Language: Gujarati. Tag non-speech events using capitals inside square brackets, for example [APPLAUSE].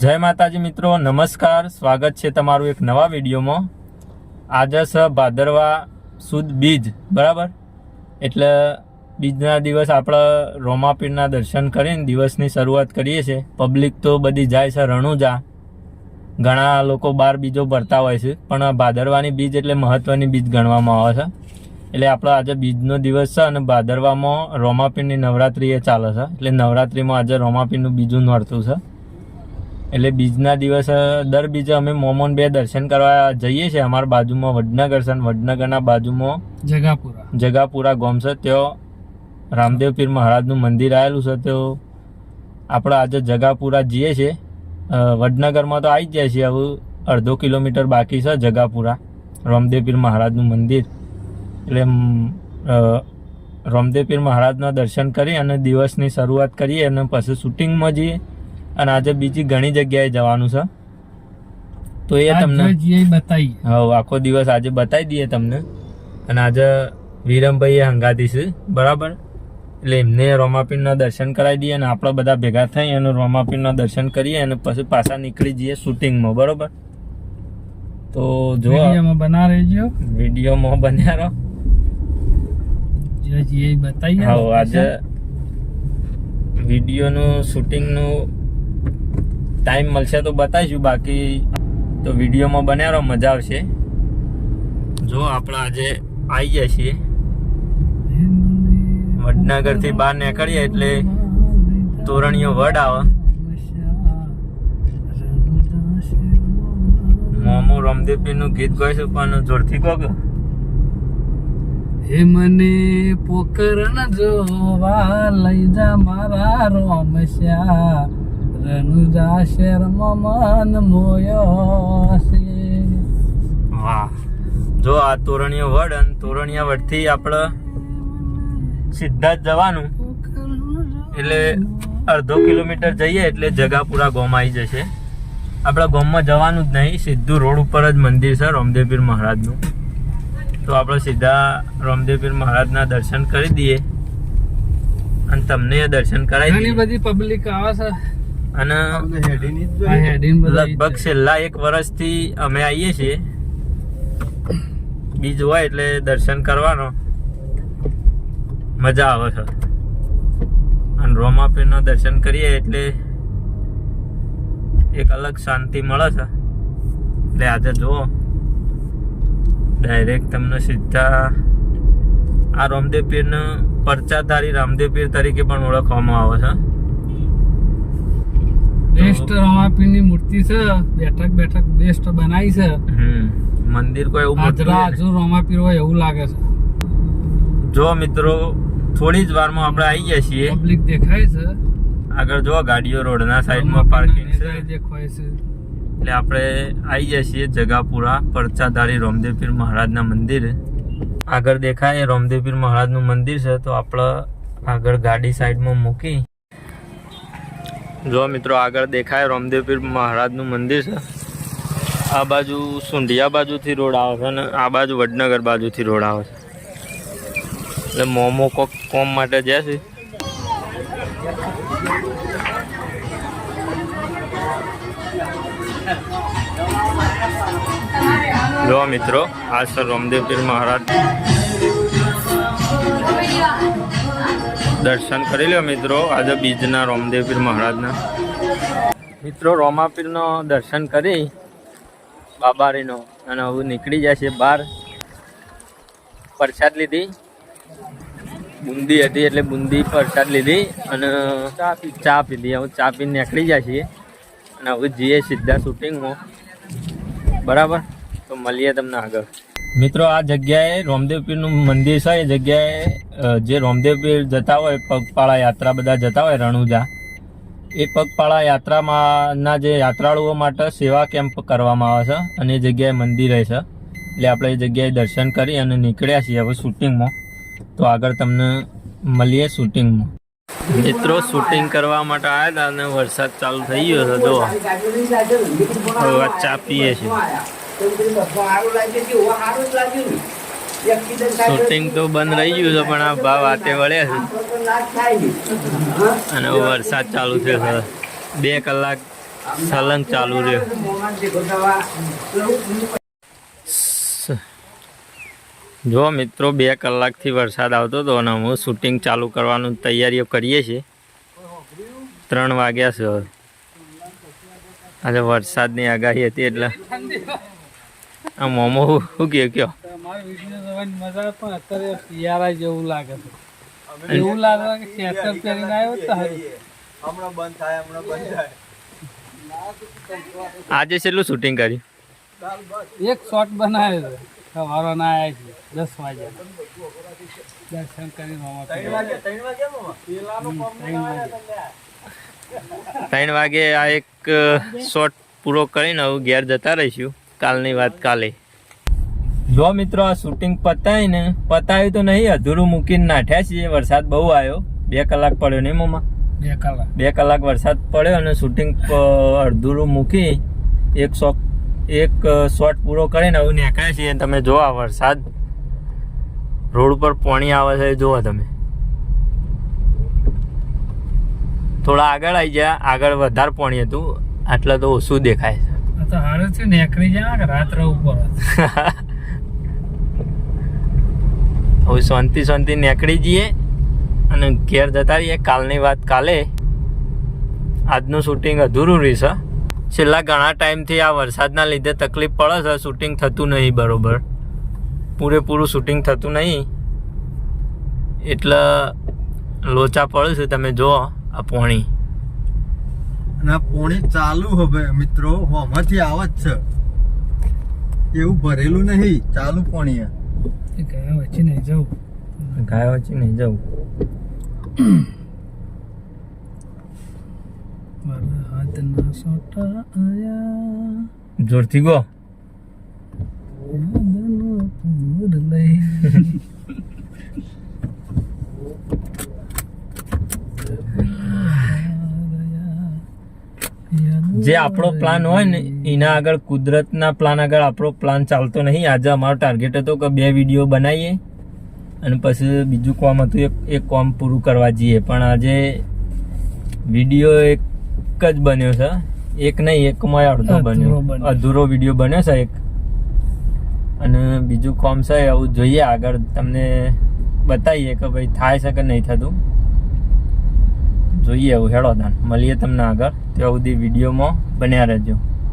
જય માતાજી મિત્રો, નમસ્કાર. સ્વાગત છે તમારું એક નવા વિડીયોમાં. આજે છે ભાદરવા સુદ બીજ, બરાબર? એટલે બીજના દિવસ આપણે રોમાપીરના દર્શન કરીને દિવસની શરૂઆત કરીએ છીએ. પબ્લિક તો બધી જાય છે રણુજા. ઘણા લોકો બાર બીજો ભરતા હોય છે, પણ ભાદરવાની બીજ એટલે મહત્ત્વની બીજ ગણવામાં આવે છે. એટલે આપણો આજે બીજનો દિવસ છે અને ભાદરવામાં રોમાપીરની નવરાત્રિ એ ચાલે છે. એટલે નવરાત્રિમાં આજે રોમાપીરનું બીજું નોરતું છે. એટલે બીજના દિવસે દર બીજે અમે મોમોન બે દર્શન કરવા જઈએ છીએ. અમારા બાજુમાં વડનગર છે અને વડનગરના બાજુમાં જગાપુરા. જગાપુરા ગોમ છે. ત્યાં રામદેવ પીર મહારાજનું મંદિર આવેલું છે. તો આપણે આજે જગાપુરા જઈએ છીએ. વડનગરમાં તો આવી જ જાય છે. હવે અડધો કિલોમીટર બાકી છે જગાપુરા. રામદેવ પીર મહારાજનું મંદિર. એટલે રામદેવ પીર મહારાજના દર્શન કરી અને દિવસની શરૂઆત કરીએ અને પછી શૂટિંગમાં જઈએ. અને આજે બીજી ઘણી જગ્યાએ જવાનું છે. તો એ તમને બતાવી હા આખો દિવસ આજે બતાવી દઈએ તમને. અને આજે વિરમભાઈ હંગાતી છે. બરાબર? એટલે એમને રોમાપીરના દર્શન કરાવી દઈએ અને આપણે બધા ભેગા થઈ અને રોમાપીરના દર્શન કરીએ અને પછી પાછા નીકળી જઈએ શૂટિંગમાં. બરાબર? તો જો બના રહેજો. વિડીયોમાં બન્યા રહો. બતાવી હા આજે વિડીયોનું શૂટિંગનું ટાઈમ મળશે તો બતાવીશું, બાકી તો વિડીયોમાં બન્યા રહો, મજા આવશે. જો, આપણે આજે આવી ગયા છીએ. વડનગરથી બહાર નીકળીએ એટલે તોરણીયો વડ આવે. મોમો રમદેવપીરનું ગીત ગાઈશું, પણ જોરથી કહો હે મને પોકરણ જોવા લઈ જા મારા રોમશ્યા રણુજા શહેરમાં મન વાહ. જો આ તોરણીય વડ અને તોરણીયા વડથી આપણે સીધા જ જવાનું. એટલે અડધો કિલોમીટર જઈએ એટલે જગાપુરા ગોમ આવી જશે. આપણે ગોમમાં જવાનું જ નહીં સીધું રોડ ઉપર જ મંદિર છે રામદેવપીર મહારાજનું. તો આપણે સીધા રામદેવપીર મહારાજના દર્શન કરી દઈએ. અને તમને દર્શન કરાવી બધી પબ્લિક આવે છે. અને લગભગ છેલ્લા એક વર્ષથી અમે આવીએ છીએ. બીજ હોય એટલે દર્શન કરવાનો. મજા આવે છે. અને રોમાપીરના દર્શન કરીએ એટલે એક અલગ શાંતિ મળે છે. એટલે આજે જુઓ. ડાયરેક્ટ તમને સીધા આ રામદેવ પીરને પરચાધારી રામદેવ પીર તરીકે પણ ઓળખવામાં આવે છે. બેસ્ટ રમાપીરની મૂર્તિ છે. બેઠક બેઠક બેસ્ટ બનાવી છે. મંદિર કોઈ એવું હાજરા નહીં. રમાપીર હોય એવું લાગે છે. જો મિત્રો થોડી જ વારમાં આપણે આવી ગયા છીએ. પબ્લિક દેખાય છે. આગળ જો ગાડીઓ રોડના સાઈડમાં પાર્કિંગ છે. દેખાય છે. એટલે આપણે આવી ગયા છીએ જગાપુરા પરચાધારી રોમદેવપીર મહારાજના મંદિર. આગળ દેખાય રોમદેવપીર મહારાજનું મંદિર છે તો આપણે આગળ ગાડી સાઈડમાં મૂકી જો મિત્રો આગળ દેખાય રામદેવપીર મહારાજનું મંદિર છે. આ બાજુ સુંઢિયા બાજુથી રોડ આવે છે અને આ બાજુ વડનગર બાજુથી રોડ આવે છે. એટલે મોમો કોક કોમ માટે જાય છે. જો મિત્રો, આ સર રામદેવ પીર મહારાજ. દર્શન કરી લો મિત્રો. આજે બીજના રોમદેવપીર મહારાજના. મિત્રો રોમાપીરનો દર્શન કરી બાબારીનો. અને હવે નીકળી જાય છે બહાર. પ્રસાદ લીધી. બુંદી હતી એટલે બુંદી પ્રસાદ લીધી અને ચા પી. ચા પીધી. હવે ચા પીને નીકળી જાય છીએ. અને હવે જઈએ સીધા શૂટિંગમાં. બરાબર? તો મળીએ તમને આગળ. મિત્રો આ જગ્યાએ રોમદેવપીરનું મંદિર છે. એ જગ્યાએ જે રોમદેવ જતા હોય, પગપાળા યાત્રા બધા જતા હોય રણુજા, એ પગપાળા યાત્રામાંના જે યાત્રાળુઓ માટે સેવા કેમ્પ કરવામાં આવે છે અને એ જગ્યાએ મંદિર છે. એટલે આપણે એ જગ્યાએ દર્શન કરી અને નીકળ્યા છીએ હવે શૂટિંગમાં. તો આગળ તમને મળીએ શૂટિંગમાં. મિત્રો, શૂટિંગ કરવા માટે આવ્યા હતા અને વરસાદ ચાલુ થઈ ગયો છે જો ચા પીએ છીએ. શૂટિંગ તો બંધ રહી ગયું છે, પણ આ ભાવ આતે વળ્યા છે. અને વરસાદ ચાલુ થયો છે. બે કલાક સલંગ ચાલુ રહ્યો. જો મિત્રો, બે કલાકથી વરસાદ આવતો હતો અને હું શૂટિંગ ચાલુ કરવાનું તૈયારીઓ કરીએ છીએ. ત્રણ વાગ્યા છે. આજે વરસાદની આગાહી હતી એટલે. આ મોમો શું કહે કયો તમારો વીડિયો જોવાની મજા પણ અત્યારે શિયાળા જેવું લાગે છે. એવું લાગે કે સ્વેટર પહેરીને આવ્યો તો સારું. આજે છેલ્લું શૂટિંગ કર્યું? એક શોટ બનાવ્યો છે. સવારો ના આવ્યા છે દસ વાગ્યા દર્શન કરીને હોવા ત્રણ વાગે. ત્રણ વાગે આ એક શોટ પૂરો કરીને હવે ઘેર જતા રહીશું. કાલની વાત કાલે. જો મિત્રો આ શૂટિંગ પતાવીને પતાવ્યું તો નહીં અધૂરું મૂકીને નાઠ્યા છીએ. વરસાદ બહુ આવ્યો બે કલાક પડ્યો નહીં મમ્મા બે કલાક. બે કલાક વરસાદ પડ્યો અને શૂટિંગ અડધુરું મૂકી એક શોટ એક શોટ પૂરો કરીને હવે નીકળ્યા છીએ. તમે જો આ વરસાદ રોડ ઉપર પાણી આવે છે જુઓ તમે. થોડા આગળ આવી ગયા. આગળ વધારે પાણી હતું. આટલા તો ઓછું દેખાય છે. તો હારે છે નીકળી જાય રાત્રે ઉપર [LAUGHS] શાંતિ શાંતિ નીકળી જઈએ અને ઘેર જતા રહીએ. કાલની વાત કાલે. આજનું શૂટિંગ અધૂરું રહેશે છેલ્લા ઘણા ટાઈમથી આ વરસાદના લીધે તકલીફ પડે છે. શૂટિંગ થતું નહીં, બરોબર. પૂરેપૂરું શૂટિંગ થતું નહીં. એટલે લોચા પડે છે, તમે જુઓ આ પોણી. અને આ પોણી ચાલુ હવે, મિત્રો. હોમાંથી આવત છે. એવું ભરેલું નહીં, ચાલુ પોણી આ. એ ગયા વચ્ચે નહીં જવું ગાય વચ્ચે નહીં જવું વરસાદના સોટા આયા જોરથી ગો યાદનો પૂર લઈ જે આપણો પ્લાન હોય ને એના આગળ કુદરતના પ્લાન આગળ આપણો પ્લાન ચાલતો નહીં. આજે અમારો ટાર્ગેટ હતો કે બે વીડિયો બનાવીએ અને પછી બીજું કોમ હતું એક એક કોમ પૂરું કરવા જઈએ. પણ આજે વીડિયો એક જ બન્યો છે. એક નહીં એકમાં અડધો બન્યો. બન્યો. અધૂરો વીડિયો બન્યો છે એક. અને બીજું કોમ છે આવું જોઈએ આગળ તમને બતાવીએ કે ભાઈ થાય છે કે નહીં થતું. જોઈએ એવું હેળો તાન. મળીએ તમને આગળ. ત્યાં સુધી વિડીયોમાં. બન્યા રહેજો.